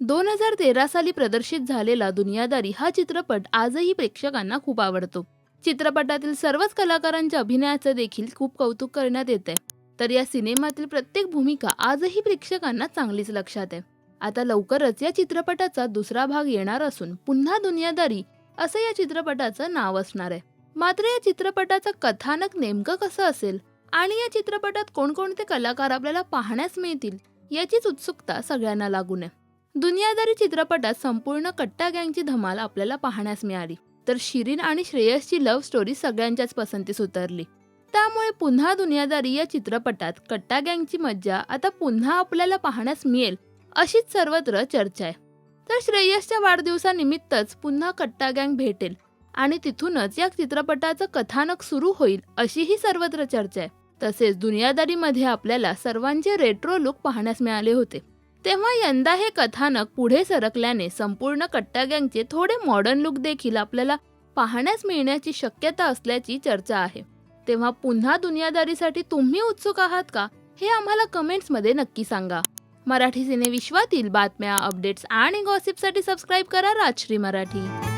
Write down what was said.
दोन हजार तेरा साली प्रदर्शित झालेला दुनियादारी हा चित्रपट आजही प्रेक्षकांना खूप आवडतो. चित्रपटातील सर्वच कलाकारांच्या अभिनयाचं देखील खूप कौतुक करण्यात येते तर या सिनेमातील प्रत्येक भूमिका आजही प्रेक्षकांना चांगलीच लक्षात आहे. आता लवकरच या चित्रपटाचा दुसरा भाग येणार असून पुन्हा दुनियादारी असं या चित्रपटाचं नाव असणार आहे. मात्र या चित्रपटाचं कथानक नेमकं कसं असेल आणि या चित्रपटात कोणकोणते कलाकार आपल्याला पाहण्यास मिळतील याचीच उत्सुकता सगळ्यांना लागून आहे. दुनियादारी चित्रपटात संपूर्ण कट्टा गँगची धमाल आपल्याला पाहण्यास मिळाली. तर शिरीन आणि श्रेयसची लव्ह स्टोरी सगळ्यांच्याच पसंतीस उतरली. त्यामुळे पुन्हा दुनियादारी या चित्रपटात कट्टा गँगची मज्जा आता पुन्हा आपल्याला पाहण्यास मिळेल अशीच सर्वत्र चर्चा आहे. तर श्रेयसच्या वाढदिवसानिमित्तच पुन्हा कट्टा गँग भेटेल आणि तिथूनच या चित्रपटाचं कथानक सुरू होईल अशीही सर्वत्र चर्चा आहे. तसेच दुनियादारीमध्ये आपल्याला सर्वांचे रेट्रो लुक पाहण्यास मिळाले होते. तेव्हा यंदा हे कथानक पुढे सरकल्याने संपूर्ण कट्टा गँगचे थोडे मॉडर्न लुक देखील आपल्याला पाहण्यास मिळण्याची शक्यता असल्याची चर्चा आहे. तेव्हा पुन्हा दुनियादारीसाठी तुम्ही उत्सुक आहात का? हे आम्हाला कमेंट्समध्ये नक्की सांगा. मराठी सिने विश्वातील बातम्या अपडेट्स आणि गॉसिपसाठी सबस्क्राईब करा राजश्री मराठी.